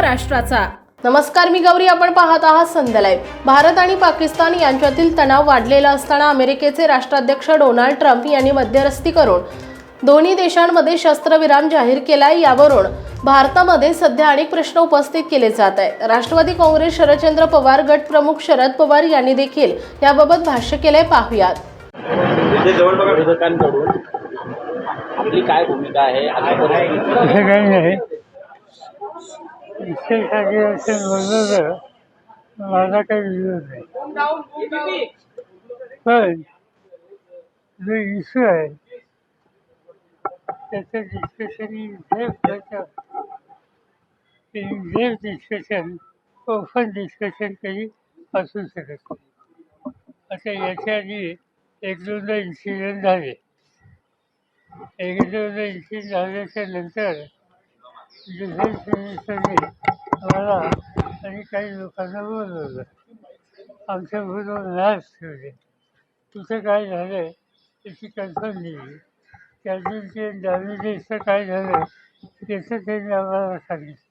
राष्ट्राचा नमस्कार मी गौरी. आपण पाहत आहात संध्यालाय. भारत आणि पाकिस्तान यांच्यातील तणाव वाढलेला असताना अमेरिकेचे राष्ट्राध्यक्ष डोनाल्ड ट्रम्प यांनी मध्यस्थी करून दोन्ही देशांमध्ये शस्त्रविराम जाहीर केलाय यावरून भारतामध्ये सध्या अनेक प्रश्न उपस्थित केले जात आहे राष्ट्रवादी काँग्रेस शरदचंद्र पवार गट प्रमुख शरद पवार यांनी देखील याबाबत भाष्य केलंय. पाहुयात. आपली काय भूमिका आहे? असं काही नाही. विशेषसाठी असेल बोललं तर माझा काही विरोध नाही. पण जो इश्यू आहे त्याचं discussion in in depth discussion open discussion कधी असू शकत नाही. आता याच्या आधी एक दोनदा इन्सिडेंट झाले. एक दोनदा झाल्याच्यानंतर डिफेन्स मिनिस्टरने मला आणि काही लोकांना बोलवलं. आमच्या बरोबर लॅब्स ठेवले. तुझं काय झालं त्याची कन्फर्म दिली कॅज्युअल्टी डॅमेजेसचं काय झालं त्याचं त्यांनी आम्हाला सांगितलं.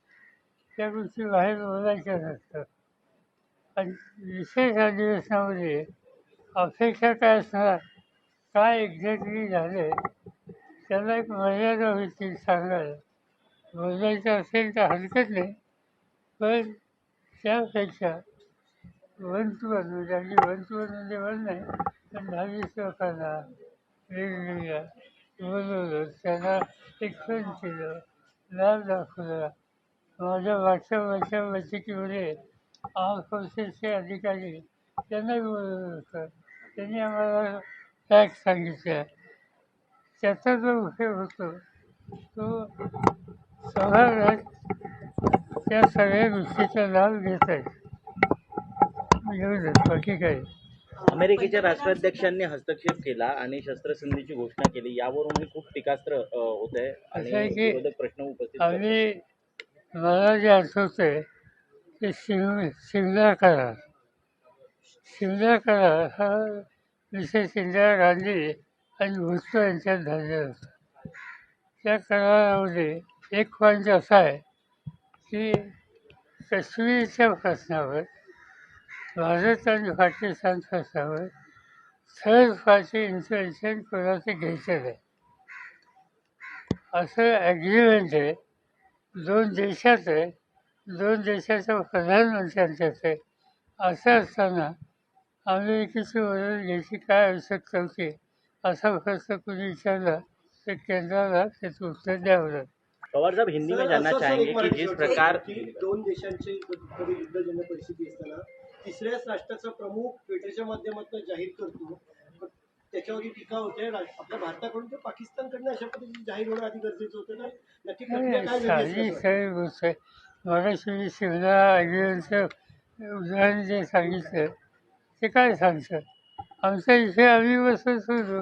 त्या गोष्टी बाहेर बोलायच्या नसतात आणि विशेष अधिवेशनामध्ये अपेक्षा काय असणार? काय एक्झॅक्टली झालं? त्याला एक मर्यादा होती सांगायला. बोलायचं असेल तर हरकत नाही. पण त्यापेक्षा वन टू वन म्हणजे अगदी वन टू वन म्हणजे वन नाही पण दहावीस लोकांना वेगवेगळ्या बोलवलं. त्यांना एक्सप्लेन केलं. लाभ दाखवला. माझ्या मागच्या वर्षा बैठकीमध्ये आर्म फोर्सेसचे अधिकारी त्यांनाही बोलवलं होतं. त्यांनी आम्हाला फॅक्ट सांगितल्या. त्याचा जो विषय होतो तो सभागृहात त्या सगळ्या गोष्टीचा लाभ घेत एवढंच बाकी काही अमेरिकेच्या राष्ट्राध्यक्षांनी हस्तक्षेप केला आणि शस्त्रसंधीची घोषणा केली. यावरून खूप टीकास्त्र होत आहे असं आहे आणि की प्रश्न उपस्थित. आम्ही मला जे आठवतंय ते शिम शिमला करार शिमला करार हा विशेष इंदिरा गांधी आणि भुजबळ यांच्यात झालेला होता त्या करारामध्ये एक पॉईंट असा आहे की काश्मीरच्या प्रश्नावर भारत आणि पाकिस्तान प्रश्नावर थर्ड पार्टी इंटरव्हेन्शन कोणाचं घ्यायचं नाही. असं ॲग्रीमेंट आहे. दोन देशात आहे. दोन देशाच्या प्रधानमंत्र्यांच्यात आहे. असं असताना अमेरिकेची मदत घ्यायची काय आवश्यकता होती? असा प्रश्न कुणी विचारला तर केंद्राला त्याचं उत्तर द्यावं लागतं पवार साहब हिंदी में जानना चाहेंगे कि जिस प्रकार दोन देशांची युद्धजन्य परिस्थिती असताना तिसऱ्याच राष्ट्राचा प्रमुख ट्विटरच्या माध्यमातून जाहीर करतो. पण त्याच्यावरही टीका होते आपल्या भारताकडून ते पाकिस्तानकडनं अशा पद्धतीने जाहीर होणं आधी गरजेचं होतं तर नक्की साधी सर? गोष्ट आहे. मगाशी शिवना ॲग्रीमेंटचं उदाहरण जे सांगितलं ते काय सांगतं आमचा विषय आम्ही बसून सोडू